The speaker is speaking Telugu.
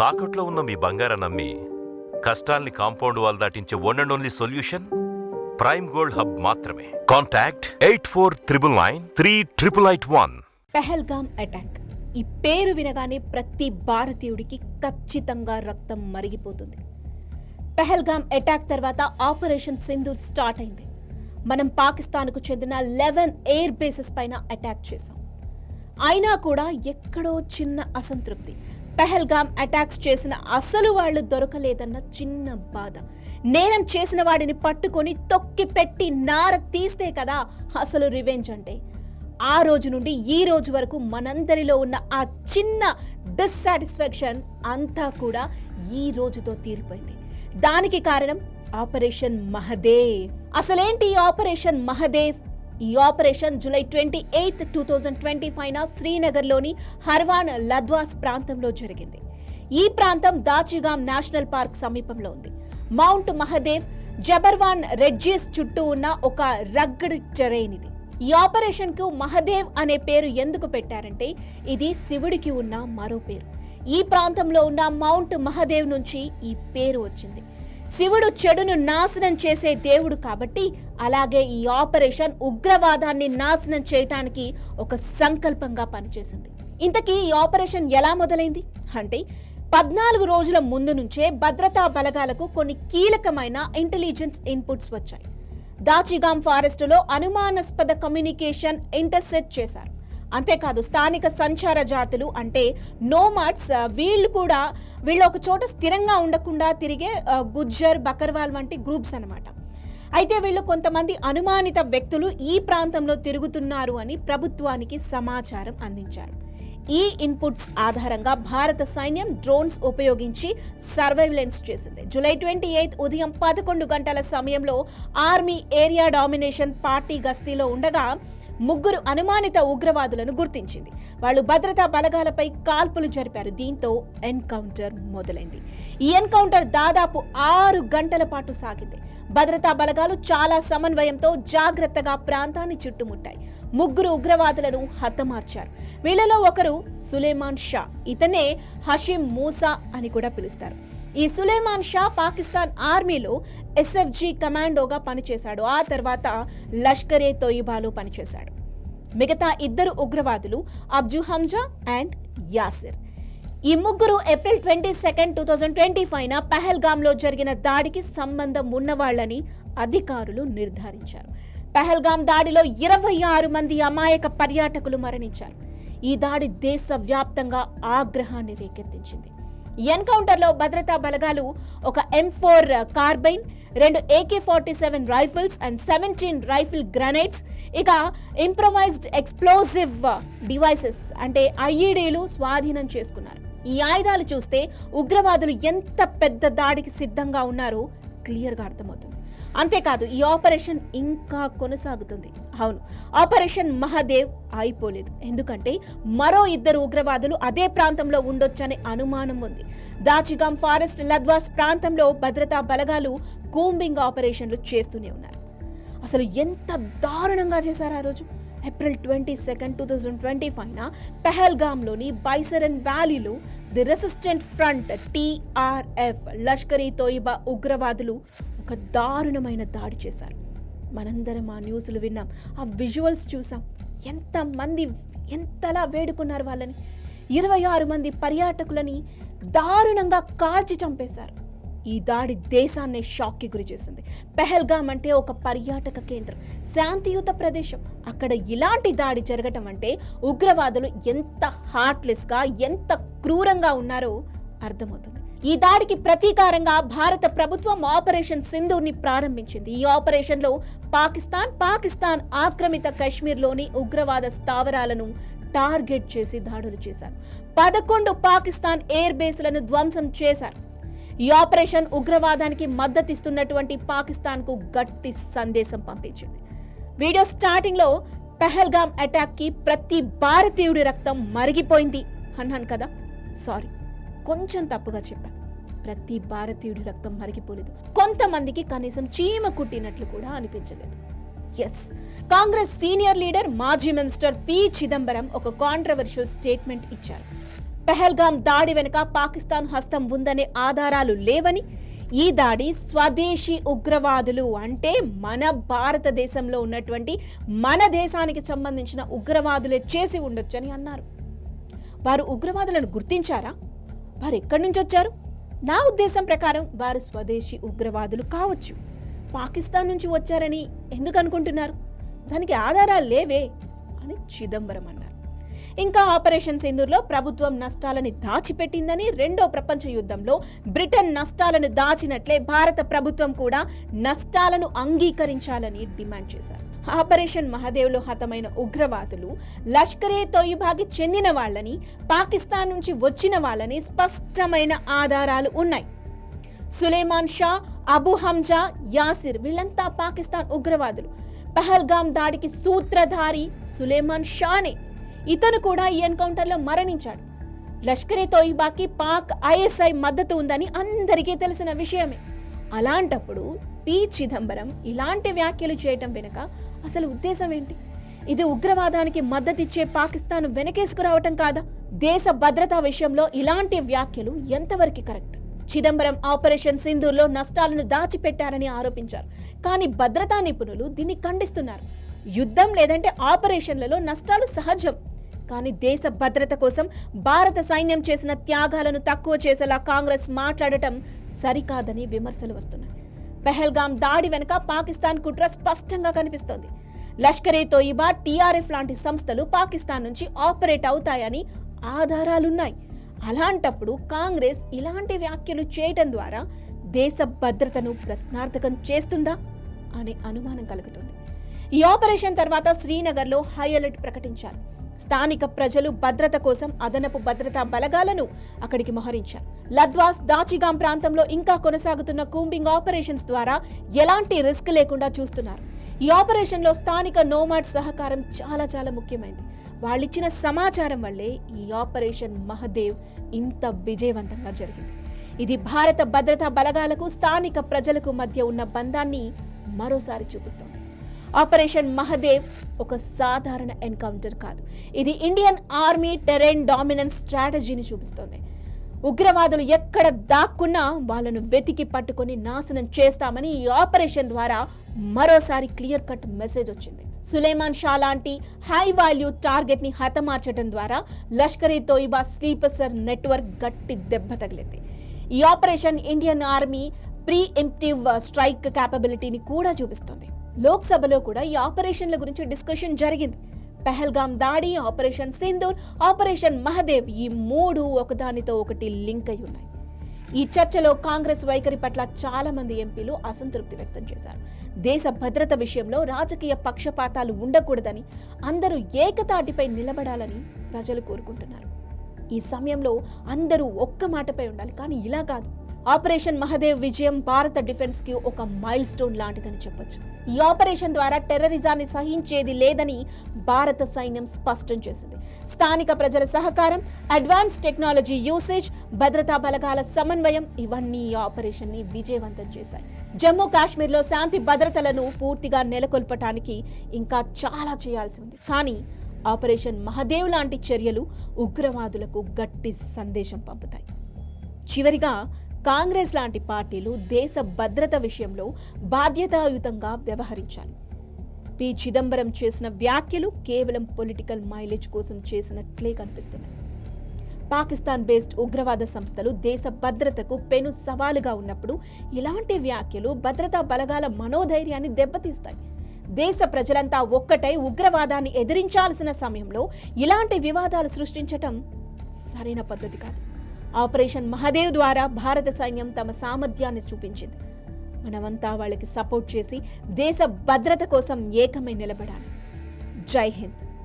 తాకట్లో ఉన్న మీ బంగారం నమ్మి కష్టాల్ని compound wall దాటించే one and only solution prime gold hub మాత్రమే. Contact eight four triple nine three triple eight one Pahalgam attack. ఈ పేరు వినగానే ప్రతి భారతీయుడికి ఖచ్చితంగా రక్తం మరిగిపోతుంది. పెహల్గామ్ అటాక్ తర్వాత ఆపరేషన్ సింధూర్ స్టార్ట్ అయింది. మనం పాకిస్తాన్కు చెందిన లెవెన్ ఎయిర్ బేసెస్ పైన అటాక్ చేశాం. అయినా కూడా ఎక్కడో చిన్న అసంతృప్తి. పెహల్గామ్ అటాక్స్ చేసిన అసలు వాళ్ళు దొరకలేదన్న చిన్న బాధ. నేరం చేసిన వాడిని పట్టుకొని తొక్కి పెట్టి నార తీస్తే కదా అసలు రివెంజ్ అంటే. ఆ రోజు నుండి ఈ రోజు వరకు మనందరిలో ఉన్న ఆ చిన్న డిస్సాటిస్ఫాక్షన్ అంతా కూడా ఈ రోజుతో తీరిపోయింది. దానికి కారణం ఆపరేషన్ మహదేవ్. అసలేంటి ఈ ఆపరేషన్ మహదేవ్? ఈ operation July twenty eighth two thousand twenty five శ్రీనగర్లోని Harwan Ladwas ప్రాంతంలో జరిగింది. ఈ ప్రాంతం దాచిగామ్ నేషనల్ పార్క్ సమీపంలో ఉంది. మౌంట్ మహదేవ్ జబర్వాన్ రెడ్జీస్ చుట్టూ ఉన్న ఒక రగ్గడ్ టెరైన్ ఇది ఈ ఆపరేషన్కు మహదేవ్ అనే పేరు ఎందుకు పెట్టారంటే ఇది శివుడికి ఉన్న మరో పేరు. ఈ ప్రాంతంలో ఉన్న మౌంట్ మహదేవ్ నుంచి ఈ పేరు వచ్చింది. శివుడు చెడును నాశనం చేసే దేవుడు కాబట్టి అలాగే ఈ ఆపరేషన్ ఉగ్రవాదాన్ని నాశనం చేయటానికి ఒక సంకల్పంగా పనిచేసింది. ఇంతకీ ఈ ఆపరేషన్ ఎలా మొదలైంది? అంటే పద్నాలుగు రోజుల ముందు నుంచే భద్రతా బలగాలకు కొన్ని కీలకమైన ఇంటెలిజెన్స్ ఇన్పుట్స్ వచ్చాయి. దాచిగాం ఫారెస్టులో అనుమానాస్పద కమ్యూనికేషన్ ఇంటర్సెప్ట్ చేశారు. అంతేకాదు స్థానిక సంచార జాతులు అంటే నోమాట్స్ వీళ్ళు కూడా వీళ్ళు ఒక చోట స్థిరంగా ఉండకుండా తిరిగే గుజ్జర్ బకర్వాల్ వంటి గ్రూప్స్ అన్నమాట. అయితే వీళ్ళు కొంతమంది అనుమానిత వ్యక్తులు ఈ ప్రాంతంలో తిరుగుతున్నారు అని ప్రభుత్వానికి సమాచారం అందించారు. ఈ ఇన్పుట్స్ ఆధారంగా భారత సైన్యం డ్రోన్స్ ఉపయోగించి సర్వైలెన్స్ చేసింది. జూలై ట్వంటీ ఎయిత్ ఉదయం పదకొండు గంటల సమయంలో ఆర్మీ ఏరియా డామినేషన్ పార్టీ గస్తీలో ఉండగా ముగ్గురు అనుమానిత ఉగ్రవాదులను గుర్తించింది. వాళ్ళు భద్రతా బలగాలపై కాల్పులు జరిపారు. దీంతో ఎన్కౌంటర్ మొదలైంది. ఈ ఎన్కౌంటర్ దాదాపు ఆరు గంటల పాటు సాగింది. భద్రతా బలగాలు చాలా సమన్వయంతో జాగ్రత్తగా ప్రాంతాన్ని చుట్టుముట్టాయి. ముగ్గురు ఉగ్రవాదులను హతమార్చారు. వీళ్ళలో ఒకరు సులేమాన్ షా ఇతనే హషీం మూసా అని కూడా పిలుస్తారు. ఈ సులేమాన్ షా పాకిస్తాన్ ఆర్మీలో ఎస్ఎఫ్జి కమాండోగా పనిచేశాడు. ఆ తర్వాత లష్కరే తోయిబాలో పనిచేశాడు. మిగతా ఇద్దరు ఉగ్రవాదులు అబ్జు హంజా అండ్ యాసిర్. ఈ ముగ్గురు April twenty second two thousand twenty ఫైవ్న పెహల్గామ్లో జరిగిన దాడికి సంబంధం ఉన్నవాళ్ళని అధికారులు నిర్ధారించారు. పెహల్గామ్ దాడిలో ఇరవై ఆరు మంది అమాయక పర్యాటకులు మరణించారు. ఈ దాడి దేశవ్యాప్తంగా ఆగ్రహాన్ని రేకెత్తించింది. ఎన్కౌంటర్లో భద్రతా బలగాలు ఒక ఎం ఫోర్ కార్బైన్ రెండు AK forty seven rifles and seventeen rifle grenades ఇక ఇంప్రవైజ్డ్ ఎక్స్ప్లోజివ్ డివైసెస్ అంటే ఐఈడీలు స్వాధీనం చేసుకున్నారు. ఈ ఆయుధాలు చూస్తే ఉగ్రవాదులు ఎంత పెద్ద దాడికి సిద్ధంగా ఉన్నారో క్లియర్గా అర్థమవుతుంది. అంతేకాదు ఈ ఆపరేషన్ ఇంకా కొనసాగుతుంది. అవును ఆపరేషన్ మహాదేవ్ అయిపోలేదు ఎందుకంటే మరో ఇద్దరు ఉగ్రవాదులు అదే ప్రాంతంలో ఉండొచ్చనే అనుమానం ఉంది. దాచిగాం ఫారెస్ట్ లద్వాస్ ప్రాంతంలో భద్రతా బలగాలు కూంబింగ్ ఆపరేషన్లు చేస్తూనే ఉన్నారు. అసలు ఎంత దారుణంగా చేశారు ఆ రోజు? April twenty second two thousand twenty ఫైవ్న పెహల్గామ్లోని బైసరన్ వ్యాలీలో the resistant front TRF Lashkar e Taiba ఉగ్రవాదులు ఒక దారుణమైన దాడి చేశారు. మనందరం ఆ న్యూస్లు విన్నాం. ఆ విజువల్స్ చూసాం. ఎంతమంది ఎంతలా వేడుకున్నారు వాళ్ళని. ఇరవై ఆరు మంది పర్యాటకులని దారుణంగా కాల్చి చంపేశారు. ఈ దాడి దేశాన్నే షాక్కి గురి చేసింది. పెహల్గామ్ అంటే ఒక పర్యాటక కేంద్రం. శాంతియుత ప్రదేశం. అక్కడ ఇలాంటి దాడి జరగటం అంటే ఉగ్రవాదులు ఎంత హార్ట్లెస్గా ఎంత క్రూరంగా ఉన్నారో అర్థమవుతుంది. ఈ దాడికి ప్రతీకారంగా భారత ప్రభుత్వం ఆపరేషన్ సింధూర్ని ప్రారంభించింది. ఈ ఆపరేషన్లో పాకిస్తాన్ పాకిస్తాన్ ఆక్రమిత కశ్మీర్లోని ఉగ్రవాద స్థావరాలను టార్గెట్ చేసి దాడులు చేశారు. పదకొండు పాకిస్తాన్ ఎయిర్ బేస్లను ధ్వంసం చేశారు. ఈ ఆపరేషన్ ఉగ్రవాదానికి మద్దతిస్తున్నటువంటి పాకిస్తాన్కు గట్టి సందేశం పంపించింది. వీడియో స్టార్టింగ్లో పెహల్గామ్ అటాక్కి ప్రతి భారతీయుడి రక్తం మరిగిపోయింది. అన్నాను కదా సారీ. కొంచెం తప్పుగా చెప్పాను. ప్రతి భారతీయుడి రక్తం మరిగిపోలేదు. కొంతమందికి కనీసం చీమ కుట్టినట్లు కూడా అనిపించలేదు. ఎస్ కాంగ్రెస్ సీనియర్ లీడర్ మాజీ మినిస్టర్ పి. చిదంబరం ఒక కాంట్రవర్షియల్ స్టేట్మెంట్ ఇచ్చారు. పెహల్గాం దాడి వెనుక పాకిస్తాన్ హస్తం ఉందనే ఆధారాలు లేవని ఈ దాడి స్వదేశీ ఉగ్రవాదులు అంటే మన భారతదేశంలో ఉన్నటువంటి మన దేశానికి సంబంధించిన ఉగ్రవాదులే చేసి ఉండొచ్చని అన్నారు. వారు ఉగ్రవాదులను గుర్తించారా? వారు ఎక్కడి నుంచి వచ్చారు నా ఉద్దేశం ప్రకారం వారు స్వదేశీ ఉగ్రవాదులు కావచ్చు. పాకిస్తాన్ నుంచి వచ్చారని ఎందుకు అనుకుంటున్నారు దానికి ఆధారాలు లేవే అని చిదంబరం అన్నారు ఇంకా ఆపరేషన్ సింధూర్లో ప్రభుత్వం నష్టాలని దాచిపెట్టిందని రెండో ప్రపంచ యుద్ధంలో బ్రిటన్ నష్టాలను దాచినట్లే భారత ప్రభుత్వం కూడా నష్టాలను అంగీకరించాలని డిమాండ్ చేశారు. ఆపరేషన్ మహదేవ్లో హతమైన ఉగ్రవాదులు లష్కరే తొయిబాకి చెందిన వాళ్ళని పాకిస్తాన్ నుంచి వచ్చిన వాళ్ళని స్పష్టమైన ఆధారాలు ఉన్నాయి. సులేమాన్ షా అబు హంజా యాసిర్ వీళ్ళంతా పాకిస్తాన్ ఉగ్రవాదులు. పహల్గాం దాడికి సూత్రధారి సులేమాన్ షానే ఇతను కూడా ఈ ఎన్కౌంటర్లో మరణించాడు. లష్కరే తోయిబాకి పాక్ ఐఎస్ఐ మద్దతు ఉందని అందరికీ తెలిసిన విషయమే. అలాంటప్పుడు పి. చిదంబరం ఇలాంటి వ్యాఖ్యలు చేయటం వెనుక అసలు ఉద్దేశం ఏంటి? ఇది ఉగ్రవాదానికి మద్దతిచ్చే పాకిస్తాన్ వెనకేసుకురావటం కాదా? దేశ భద్రతా విషయంలో ఇలాంటి వ్యాఖ్యలు ఎంతవరకు కరెక్ట్? చిదంబరం ఆపరేషన్ సింధూర్లో నష్టాలను దాచిపెట్టారని ఆరోపించారు. కానీ భద్రతా నిపుణులు దీన్ని ఖండిస్తున్నారు. యుద్ధం లేదంటే ఆపరేషన్లలో నష్టాలు సహజం. కానీ దేశ భద్రత కోసం భారత సైన్యం చేసిన త్యాగాలను తక్కువ చేసేలా కాంగ్రెస్ మాట్లాడటం సరికాదని విమర్శలు వస్తున్నాయి. పెహల్గాం దాడి వెనుక పాకిస్తాన్ కుట్ర స్పష్టంగా కనిపిస్తోంది. లష్కరే తోయిబా టీఆర్ఎఫ్ లాంటి సంస్థలు పాకిస్తాన్ నుంచి ఆపరేట్ అవుతాయని ఆధారాలున్నాయి. అలాంటప్పుడు కాంగ్రెస్ ఇలాంటి వ్యాఖ్యలు చేయటం ద్వారా దేశ భద్రతను ప్రశ్నార్థకం చేస్తుందా అనే అనుమానం కలుగుతుంది. ఈ ఆపరేషన్ తర్వాత శ్రీనగర్లో హై అలర్ట్ ప్రకటించారు. స్థానిక ప్రజలు భద్రత కోసం అదనపు భద్రతా బలగాలను అక్కడికి మోహరించారు. లద్వాస్ దాచిగాం ప్రాంతంలో ఇంకా కొనసాగుతున్న కూంబింగ్ ఆపరేషన్స్ ద్వారా ఎలాంటి రిస్క్ లేకుండా చూస్తున్నారు. ఈ ఆపరేషన్లో స్థానిక నోమాడ్ సహకారం చాలా చాలా ముఖ్యమైనది వాళ్ళిచ్చిన సమాచారం వల్లే ఈ ఆపరేషన్ మహదేవ్ ఇంత విజయవంతంగా జరిగింది. ఇది భారత భద్రతా బలగాలకు స్థానిక ప్రజలకు మధ్య ఉన్న బంధాన్ని మరోసారి చూపిస్తోంది. ఆపరేషన్ మహదేవ్ ఒక సాధారణ ఎన్కౌంటర్ కాదు. ఇది ఇండియన్ ఆర్మీ టెరెన్ డామినెన్స్ స్ట్రాటజీని చూపిస్తోంది. ఉగ్రవాదులు ఎక్కడ దాక్కున్నా వాళ్ళను వెతికి పట్టుకొని నాశనం చేస్తామని ఈ ఆపరేషన్ ద్వారా మరోసారి క్లియర్ కట్ మెసేజ్ వచ్చింది. సులేమాన్ షా లాంటి హై వాల్యూ టార్గెట్ని హతమార్చడం ద్వారా లష్కర్ తోయిబా స్లీపసర్ నెట్వర్క్ గట్టి దెబ్బ తగిలింది. ఈ operation Indian army preemptive strike క్యాపబిలిటీని కూడా చూపిస్తుంది. లోక్సభలో కూడా ఈ ఆపరేషన్ల గురించి డిస్కషన్ జరిగింది. పెహల్గాం దాడి ఆపరేషన్ సింధూర్ ఆపరేషన్ మహదేవ్ ఈ మూడు ఒకదానితో ఒకటి లింక్ అయి ఉన్నాయి. ఈ చర్చలో కాంగ్రెస్ వైఖరి పట్ల చాలా మంది ఎంపీలు అసంతృప్తి వ్యక్తం చేశారు. దేశ భద్రత విషయంలో రాజకీయ పక్షపాతాలు ఉండకూడదని అందరూ ఏకతాటిపై నిలబడాలని ప్రజలు కోరుకుంటున్నారు. ఈ సమయంలో అందరూ ఒక్క మాటపై ఉండాలి కానీ ఇలా కాదు. ఆపరేషన్ మహదేవ్ విజయం భారత డిఫెన్స్కి ఒక మైల్ స్టోన్ లాంటిదని చెప్పొచ్చు. ఈ ఆపరేషన్ ద్వారా టెర్రరిజాన్ని సహించేది లేదని భారత సైన్యం స్పష్టం చేసింది. స్థానిక ప్రజల సహకారం అడ్వాన్స్ టెక్నాలజీ యూసేజ్ భద్రతా బలగాల సమన్వయం ఇవన్నీ ఈ ఆపరేషన్ని విజయవంతం చేశాయి. జమ్మూ కాశ్మీర్లో శాంతి భద్రతలను పూర్తిగా నెలకొల్పటానికి ఇంకా చాలా చేయాల్సి ఉంది. కానీ ఆపరేషన్ మహదేవ్ లాంటి చర్యలు ఉగ్రవాదులకు గట్టి సందేశం పంపుతాయి. చివరిగా కాంగ్రెస్ లాంటి పార్టీలు దేశ భద్రత విషయంలో బాధ్యతాయుతంగా వ్యవహరించాలి. పి. చిదంబరం చేసిన వ్యాఖ్యలు కేవలం పొలిటికల్ మైలేజ్ కోసం చేసినట్లే కనిపిస్తున్నాయి. పాకిస్తాన్ బేస్డ్ ఉగ్రవాద సంస్థలు దేశ భద్రతకు పెను సవాలుగా ఉన్నప్పుడు ఇలాంటి వ్యాఖ్యలు భద్రతా బలగాల మనోధైర్యాన్ని దెబ్బతీస్తాయి. దేశ ప్రజలంతా ఒక్కటై ఉగ్రవాదాన్ని ఎదిరించాల్సిన సమయంలో ఇలాంటి వివాదాలు సృష్టించటం సరైన పద్ధతి కాదు. ఆపరేషన్ మహదేవ్ ద్వారా భారత సైన్యం తమ సామర్థ్యాన్ని చూపించింది. మనమంతా వాళ్ళకి సపోర్ట్ చేసి దేశ భద్రత కోసం ఏకమై నిలబడాలి. జై హింద్.